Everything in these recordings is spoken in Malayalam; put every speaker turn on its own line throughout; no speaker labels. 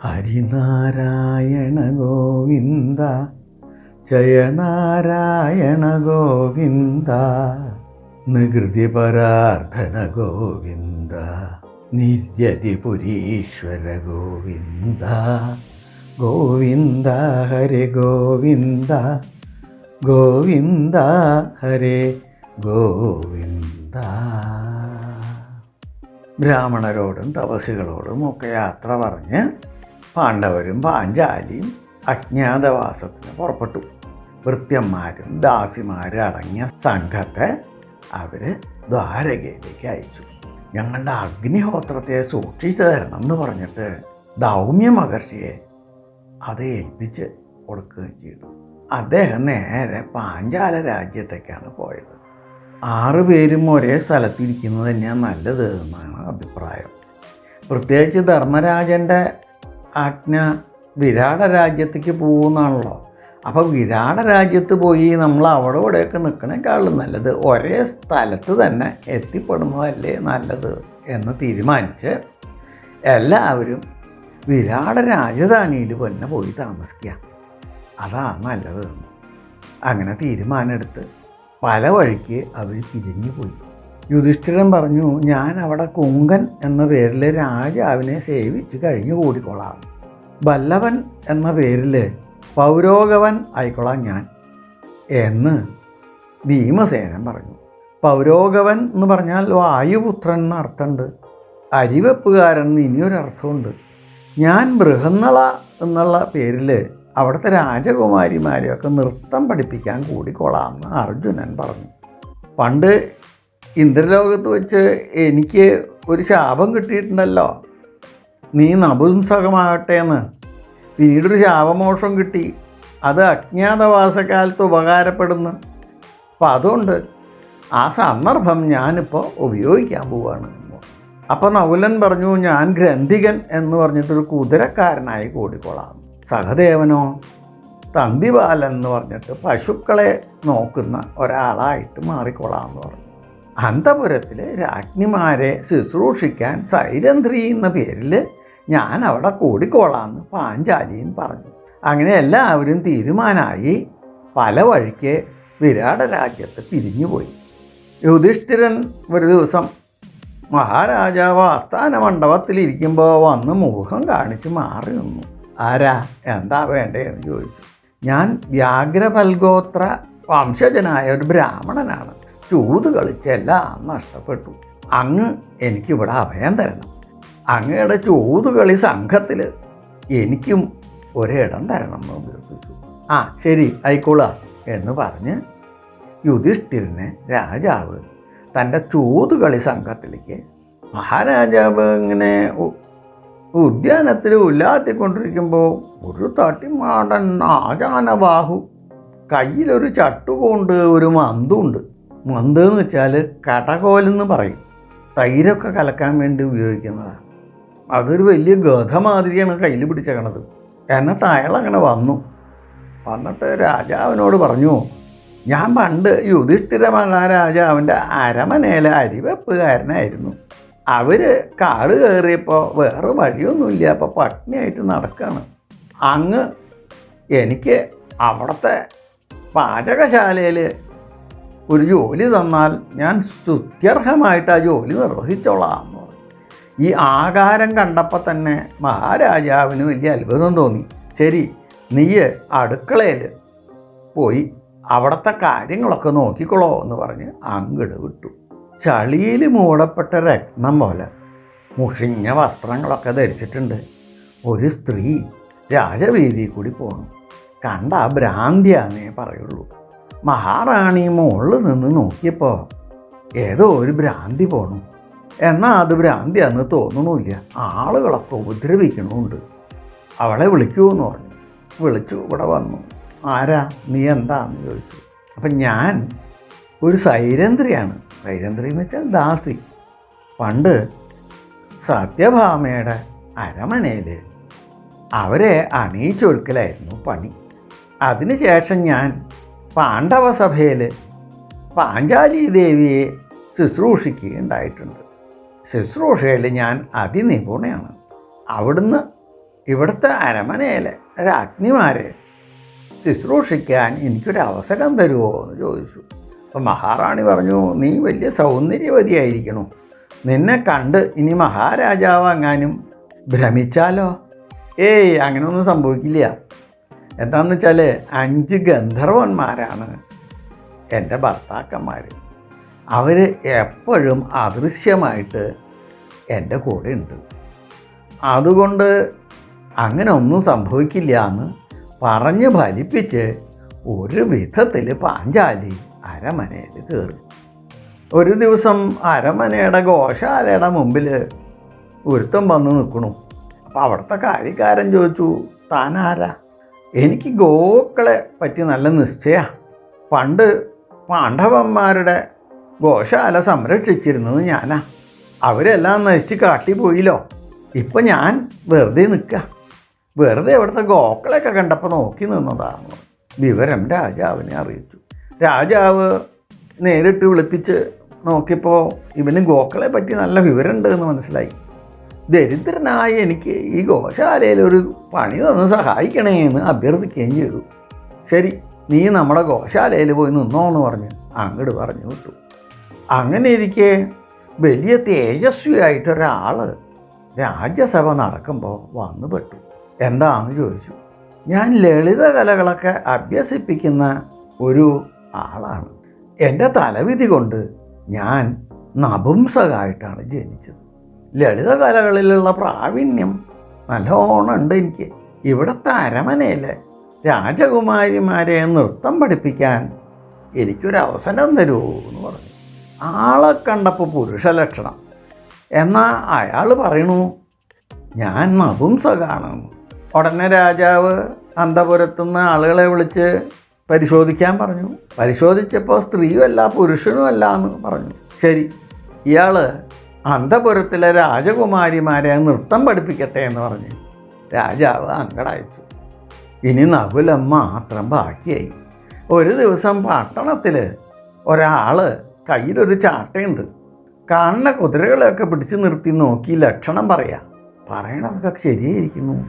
ഹരിനാരായണ ഗോവിന്ദ ജയനാരായണ ഗോവിന്ദ നികൃതി പരാർത്ഥന ഗോവിന്ദ നിര്യതിപുരീശ്വര ഗോവിന്ദ ഗോവിന്ദ ഹരി ഗോവിന്ദ ഗോവിന്ദ ഹരേ ഗോവിന്ദ. ബ്രാഹ്മണരോടും തപസ്സുകളോടും ഒക്കെ യാത്ര പറഞ്ഞ് പാണ്ഡവരും പാഞ്ചാലിയും അജ്ഞാതവാസത്തിന് പുറപ്പെട്ടു. വൃത്യന്മാരും ദാസിമാരും അടങ്ങിയ സംഘത്തെ അവർ ദ്വാരകയിലേക്ക് അയച്ചു. ഞങ്ങളുടെ അഗ്നിഹോത്രത്തെ സൂക്ഷിച്ചു തരണം എന്ന് പറഞ്ഞിട്ട് ദൗമ്യ മഹർഷിയെ അത് ഏൽപ്പിച്ച് കൊടുക്കുകയും ചെയ്തു. അദ്ദേഹം നേരെ പാഞ്ചാല രാജ്യത്തേക്കാണ് പോയത്. ആറു പേരും ഒരേ സ്ഥലത്തിരിക്കുന്നത് തന്നെയാണ് നല്ലത് എന്നാണ് അഭിപ്രായം. പ്രത്യേകിച്ച് ധർമ്മരാജന്റെ ആജ്ഞ വിരാട രാജ്യത്തേക്ക് പോകുന്നാണല്ലോ. അപ്പോൾ വിരാട രാജ്യത്ത് പോയി നമ്മൾ അവിടെ ഇവിടെയൊക്കെ നിൽക്കണേക്കാളും നല്ലത് ഒരേ സ്ഥലത്ത് തന്നെ എത്തിപ്പെടുന്നതല്ലേ നല്ലത് എന്ന് തീരുമാനിച്ച് എല്ലാവരും വിരാട രാജധാനിയിൽ തന്നെ പോയി താമസിക്കുക. അതാണ് നല്ലത് അങ്ങനെ തീരുമാനമെടുത്ത് പല വഴിക്ക് അവർ പിരിഞ്ഞു പോയി യുധിഷ്ഠിരൻ പറഞ്ഞു ഞാൻ അവിടെ കുങ്കൻ എന്ന പേരിൽ രാജാവിനെ സേവിച്ച് കഴിഞ്ഞു കൂടിക്കൊള്ളാം. വല്ലവൻ എന്ന പേരിൽ പൗരോഗവൻ ആയിക്കൊള്ളാം ഞാൻ. എന്ന് ഭീമസേനൻ പറഞ്ഞു. പൗരോഗവൻ എന്ന് പറഞ്ഞാൽ വായുപുത്രൻ എന്ന അർത്ഥമുണ്ട്. അരിവെപ്പുകാരൻ എന്ന് ഇനിയൊരർത്ഥമുണ്ട് ഞാൻ ബൃഹന്നള എന്നുള്ള പേരിൽ അവിടുത്തെ രാജകുമാരിമാരെയൊക്കെ നൃത്തം പഠിപ്പിക്കാൻ കൂടിക്കൊള്ളാമെന്ന് അർജുനൻ പറഞ്ഞു. പണ്ട് ഇന്ദ്രലോകത്ത് വെച്ച് എനിക്ക് ഒരു ശാപം കിട്ടിയിട്ടുണ്ടല്ലോ. നീ നപുംസകമാകട്ടെ എന്ന് പിന്നീടൊരു ശാപമോഷം കിട്ടി. അത് അജ്ഞാതവാസകാലത്ത് ഉപകാരപ്പെടുന്നു. അപ്പം അതുകൊണ്ട് ആ സന്ദർഭം ഞാനിപ്പോൾ ഉപയോഗിക്കാൻ പോവാണ്. അപ്പോൾ നകുലൻ പറഞ്ഞു ഞാൻ ഗ്രന്ഥികൻ എന്ന് പറഞ്ഞിട്ടൊരു കുതിരക്കാരനായി കൂടിക്കൊള്ളാം. സഹദേവനോ തന്തിബാലൻ എന്ന് പറഞ്ഞിട്ട് പശുക്കളെ നോക്കുന്ന ഒരാളായിട്ട് മാറിക്കൊള്ളാം എന്ന് പറഞ്ഞു. അന്തപുരത്തിൽ രാജ്ഞിമാരെ ശുശ്രൂഷിക്കാൻ സൈരന്ധ്രി എന്ന പേരിൽ ഞാൻ അവിടെ കൂടിക്കോളാമെന്ന് പാഞ്ചാലിയും പറഞ്ഞു. അങ്ങനെ എല്ലാവരും തീരുമാനമായി പല വഴിക്ക് വിരാട രാജ്യത്ത് പിരിഞ്ഞുപോയി. യുധിഷ്ഠിരൻ ഒരു ദിവസം മഹാരാജാവ് ആസ്ഥാന മണ്ഡപത്തിലിരിക്കുമ്പോൾ വന്ന് മുഖം കാണിച്ച് മാറി നിന്നു. ആരാ? എന്താ വേണ്ടതെന്ന് ചോദിച്ചു. ഞാൻ വ്യാഘ്രപൽഗോത്ര വംശജനായ ഒരു ബ്രാഹ്മണനാണ്. ചൂത് കളിച്ച് എല്ലാം നഷ്ടപ്പെട്ടു. അങ്ങ് എനിക്കിവിടെ അഭയം തരണം. അങ്ങയുടെ ചൂത് കളി സംഘത്തിൽ എനിക്കും ഒരിടം തരണം എന്ന് അഭ്യർത്ഥിച്ചു. ആ ശരി ആയിക്കോളാം എന്ന് പറഞ്ഞ് യുധിഷ്ഠിരനെ രാജാവ് തന്റെ ചൂതുകളി സംഘത്തിലേക്ക് മഹാരാജാവ് ഇങ്ങനെ ഉദ്യാനത്തിൽ ഉല്ലാത്തിക്കൊണ്ടിരിക്കുമ്പോൾ ഒരു തട്ടിമാടൻ ആചാനബാഹു കയ്യിലൊരു ചട്ടുകൊണ്ട് ഒരു മന്തുണ്ട്. മന്ത് എന്ന് വെച്ചാൽ കടകോലെന്ന് പറയും. തൈരൊക്കെ കലക്കാൻ വേണ്ടി ഉപയോഗിക്കുന്നതാണ് അതൊരു വലിയ ഗഥ മാതിരിയാണ് കയ്യിൽ പിടിച്ചേക്കണത്. അയാൾ അങ്ങനെ വന്നു. വന്നിട്ട് രാജാവിനോട് പറഞ്ഞു ഞാൻ പണ്ട് യുധിഷ്ഠിര മഹാരാജാവിന്റെ അരമനയിലെ അരിവെപ്പുകാരനായിരുന്നു. അവർ കാട് കയറിയപ്പോൾ വേറെ വഴിയൊന്നുമില്ല. അപ്പോൾ പട്ടിണിയായിട്ട് നടക്കുകയാണ് അങ്ങ് എനിക്ക് അവിടുത്തെ പാചകശാലയിൽ ഒരു ജോലി തന്നാൽ ഞാൻ സ്തുത്യർഹമായിട്ട് ആ ജോലി നിർവഹിച്ചോളാം എന്ന് പറഞ്ഞു. ഈ ആകാരം കണ്ടപ്പോൾ തന്നെ മഹാരാജാവിന് വലിയ അത്ഭുതം തോന്നി. ശരി നീ അടുക്കളയിൽ പോയി അവിടുത്തെ കാര്യങ്ങളൊക്കെ നോക്കിക്കോളോ എന്ന് പറഞ്ഞ് അങ്ങട് വിട്ടു. ചളിയിൽ മൂടപ്പെട്ട രത്നം പോലെ മുഷിഞ്ഞ വസ്ത്രങ്ങളൊക്കെ ധരിച്ചിട്ടുണ്ട്. ഒരു സ്ത്രീ രാജവീതിയിൽ കൂടി പോകണം കണ്ട ഭ്രാന്തിയാന്നേ പറയുള്ളൂ. മഹാറാണി മുകളിൽ നിന്ന് നോക്കിയപ്പോൾ ഏതോ ഒരു ഭ്രാന്തി പോണു. എന്നാൽ അത് ഭ്രാന്തിയാന്ന് തോന്നണമില്ല ആളുകളൊക്കെ ഉപദ്രവിക്കണമുണ്ട് അവളെ വിളിക്കൂ എന്ന് പറഞ്ഞു. വിളിച്ചു ഇവിടെ വന്നു. ആരാ? നീ എന്താന്ന് ചോദിച്ചു. അപ്പം ഞാൻ ഒരു സൈരന്ധ്രിയാണ് സൈരന്ധ്രി എന്ന് വെച്ചാൽ ദാസി. പണ്ട് സത്യഭാമയുടെ അരമനയിൽ അവരെ അണിയിച്ചൊരുക്കലായിരുന്നു പണി. അതിനുശേഷം ഞാൻ പാണ്ഡവ സഭയിൽ പാഞ്ചാലി ദേവിയെ ശുശ്രൂഷിക്കുകയുണ്ടായിട്ടുണ്ട്. ശുശ്രൂഷയിൽ ഞാൻ അതിനിപുണയാണ്. അവിടുന്ന് ഇവിടുത്തെ അരമനയിലെ രാജ്ഞിമാരെ ശുശ്രൂഷിക്കാൻ എനിക്കൊരു അവസരം തരുമോ എന്ന് ചോദിച്ചു. അപ്പം മഹാറാണി പറഞ്ഞു നീ വലിയ സൗന്ദര്യവതിയായിരിക്കണു. നിന്നെ കണ്ട് ഇനി മഹാരാജാവാങ്ങാനും ഭ്രമിച്ചാലോ? ഏയ് അങ്ങനെയൊന്നും സംഭവിക്കില്ല. എന്താണെന്ന് വെച്ചാൽ അഞ്ച് ഗന്ധർവന്മാരാണ് എന്റെ ഭർത്താക്കന്മാർ അവർ എപ്പോഴും അദൃശ്യമായിട്ട് എന്റെ കൂടെ ഉണ്ട് അതുകൊണ്ട് അങ്ങനെ ഒന്നും സംഭവിക്കില്ല എന്ന് പറഞ്ഞ് ഫലിപ്പിച്ച് ഒരു വിധത്തിൽ പാഞ്ചാലി അരമനയിൽ കയറി. ഒരു ദിവസം അരമനയുടെ ഗോശാലയുടെ മുമ്പിൽ ഒരുത്തം വന്ന് നിൽക്കണു. അപ്പോൾ അവിടുത്തെ കാര്യക്കാരൻ ചോദിച്ചു താനാരാ? എനിക്ക് ഗോക്കളെ പറ്റി നല്ല നിശ്ചയ. പണ്ട് പാണ്ഡവന്മാരുടെ ഗോശാല സംരക്ഷിച്ചിരുന്നത് ഞാനാ. അവരെല്ലാം നശിച്ച് കാട്ടി പോയില്ലോ. ഇപ്പം ഞാൻ വെറുതെ നിൽക്കുക വെറുതെ ഇവിടുത്തെ ഗോക്കളെയൊക്കെ കണ്ടപ്പോൾ നോക്കി നിന്നതാണ് വിവരം രാജാവിനെ അറിയിച്ചു. രാജാവ് നേരിട്ട് വിളിപ്പിച്ച് നോക്കിയപ്പോൾ ഇവന് ഗോക്കളെ പറ്റി നല്ല വിവരമുണ്ട് എന്ന് മനസ്സിലായി. ദരിദ്രനായ എനിക്ക് ഈ ഗോശാലയിൽ ഒരു പണി തന്ന് സഹായിക്കണേ എന്ന് അഭ്യർത്ഥിക്കുകയും ചെയ്തു. ശരി നീ നമ്മുടെ ഗോശാലയിൽ പോയി നിന്നോ എന്ന് പറഞ്ഞ് അങ്ങോട്ട് പറഞ്ഞു വിട്ടു. അങ്ങനെ ഇരിക്കെ വലിയ തേജസ്വിയായിട്ടൊരാൾ രാജ്യസഭ നടക്കുമ്പോൾ വന്നുപെട്ടു എന്താണെന്ന് ചോദിച്ചു. ഞാൻ ലളിത കലകളൊക്കെ അഭ്യസിപ്പിക്കുന്ന ഒരു ആളാണ്. എന്റെ തലവിധി കൊണ്ട് ഞാൻ നപുംസകായിട്ടാണ് ജനിച്ചത്. ലളിത കലകളിലുള്ള പ്രാവീണ്യം നല്ലോണം ഉണ്ട് എനിക്ക്. ഇവിടുത്തെ അരമനയിലെ രാജകുമാരിമാരെ നൃത്തം പഠിപ്പിക്കാൻ എനിക്കൊരവസരം തരൂ എന്ന് പറഞ്ഞു. ആളെ കണ്ടപ്പോൾ പുരുഷലക്ഷണം. എന്നാൽ അയാൾ പറയണു ഞാൻ നപുംസകാണെന്ന് ഉടനെ രാജാവ് അന്തപുരത്തുനിന്ന് ആളുകളെ വിളിച്ച് പരിശോധിക്കാൻ പറഞ്ഞു. പരിശോധിച്ചപ്പോൾ സ്ത്രീയുമല്ല പുരുഷനുമല്ല എന്ന് പറഞ്ഞു. ശരി ഇയാൾ അന്തപുരത്തിലെ രാജകുമാരിമാരെ നൃത്തം പഠിപ്പിക്കട്ടെ എന്ന് പറഞ്ഞു രാജാവ് അങ്കടയച്ചു ഇനി നകുലം മാത്രം ബാക്കിയായി. ഒരു ദിവസം പട്ടണത്തിൽ ഒരാൾ കയ്യിലൊരു ചാട്ടയുണ്ട്. കാണുന്ന കുതിരകളെയൊക്കെ പിടിച്ചു നിർത്തി നോക്കി ലക്ഷണം പറയാം. പറയണതൊക്കെ ശരിയായിരിക്കുന്നു.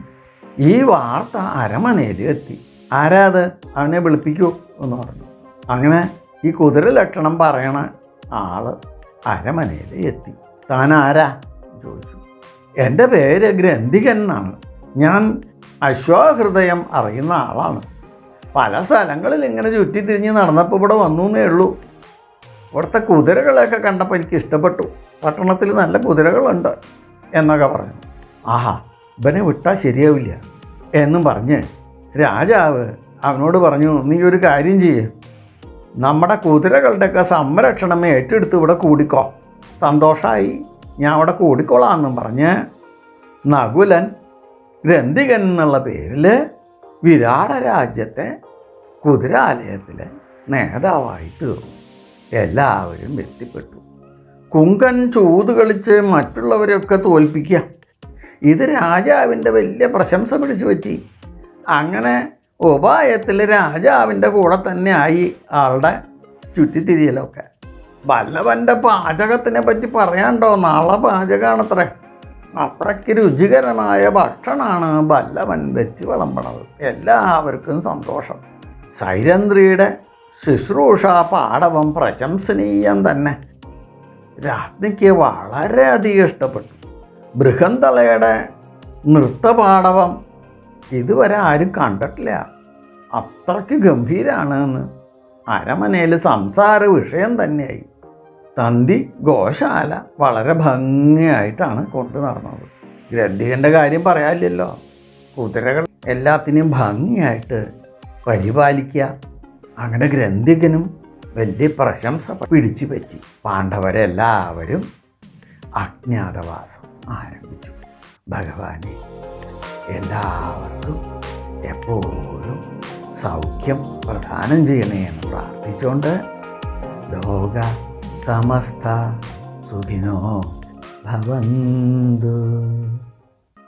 ഈ വാർത്ത അരമനയിൽ എത്തി. ആരാത്? അവനെ വിളിപ്പിക്കൂ എന്ന് പറഞ്ഞു. അങ്ങനെ ഈ കുതിര ലക്ഷണം പറയണ ആൾ അരമനയിൽ എത്തി. താൻ ആരാ ചോദിച്ചു. എന്റെ പേര് ഗ്രന്ഥികൻ എന്നാണ്. ഞാൻ അശ്വഹൃദയം അറിയുന്ന ആളാണ്. പല സ്ഥലങ്ങളിൽ ഇങ്ങനെ ചുറ്റിത്തിരിഞ്ഞ് നടന്നപ്പോൾ ഇവിടെ വന്നു എന്നേ ഉള്ളൂ. ഇവിടുത്തെ കുതിരകളെയൊക്കെ കണ്ടപ്പോൾ എനിക്ക് ഇഷ്ടപ്പെട്ടു. പട്ടണത്തിൽ നല്ല കുതിരകളുണ്ട് എന്നൊക്കെ പറഞ്ഞു. ആഹാ ഇവനെ വിട്ടാൽ ശരിയാവില്ല എന്നും പറഞ്ഞ് രാജാവ് അവനോട് പറഞ്ഞു നീ ഒരു കാര്യം ചെയ്യ്. നമ്മുടെ കുതിരകളുടെയൊക്കെ സംരക്ഷണം ഏറ്റെടുത്ത് ഇവിടെ കൂടിക്കോ. സന്തോഷമായി ഞാൻ അവിടെ കൂടിക്കൊള്ളാമെന്നും പറഞ്ഞ് നകുലൻ ഗ്രന്ഥികൻ എന്നുള്ള പേരിൽ വിരാട രാജ്യത്തെ കുതിരാലയത്തിലെ നേതാവായി തീർന്നു. എല്ലാവരും എത്തിപ്പെട്ടു കുങ്കൻ ചൂത് കളിച്ച് മറ്റുള്ളവരെയൊക്കെ തോൽപ്പിക്കുക. ഇത് രാജാവിന്റെ വലിയ പ്രശംസ പിടിച്ചു പറ്റി. അങ്ങനെ ഉപായത്തിൽ രാജാവിന്റെ കൂടെ തന്നെ ആയി ആളുടെ ചുറ്റിത്തിരിയലൊക്കെ. വല്ലവന്റെ പാചകത്തിനെ പറ്റി പറയാണ്ടോ നാളെ പാചകമാണത്രേ. അത്രയ്ക്ക് രുചികരമായ ഭക്ഷണമാണ് വല്ലവൻ വെച്ച് വിളമ്പണത്. എല്ലാവർക്കും സന്തോഷം. സൈരന്ത്രിയുടെ ശുശ്രൂഷ പാടവം പ്രശംസനീയം തന്നെ. രാജ്ഞിക്ക് വളരെയധികം ഇഷ്ടപ്പെട്ടു. ബൃഹന്തളയുടെ നൃത്തപാടവം ഇതുവരെ ആരും കണ്ടിട്ടില്ല. അത്രയ്ക്ക് ഗംഭീരാണ് എന്ന്. അരമനയിൽ സംസാര വിഷയം തന്നെയായി. തന്തി ഗോശാല വളരെ ഭംഗിയായിട്ടാണ് കൊണ്ടു നടന്നത്. ഗ്രന്ഥികന്റെ കാര്യം പറയാനില്ലല്ലോ. കുതിരകൾ എല്ലാത്തിനെയും ഭംഗിയായിട്ട് പരിപാലിക്കുക. അങ്ങനെ ഗ്രന്ഥികനും വലിയ പ്രശംസ പിടിച്ചു പറ്റി പാണ്ഡവരെല്ലാവരും അജ്ഞാതവാസം ആരംഭിച്ചു. ഭഗവാനെ എല്ലാവർക്കും എപ്പോഴും സൗഖ്യം പ്രദാനം ചെയ്യണേ എന്ന് പ്രാർത്ഥിച്ചുകൊണ്ട് ലോക സമസ്ത സുഖിനോ ഭവന്തു.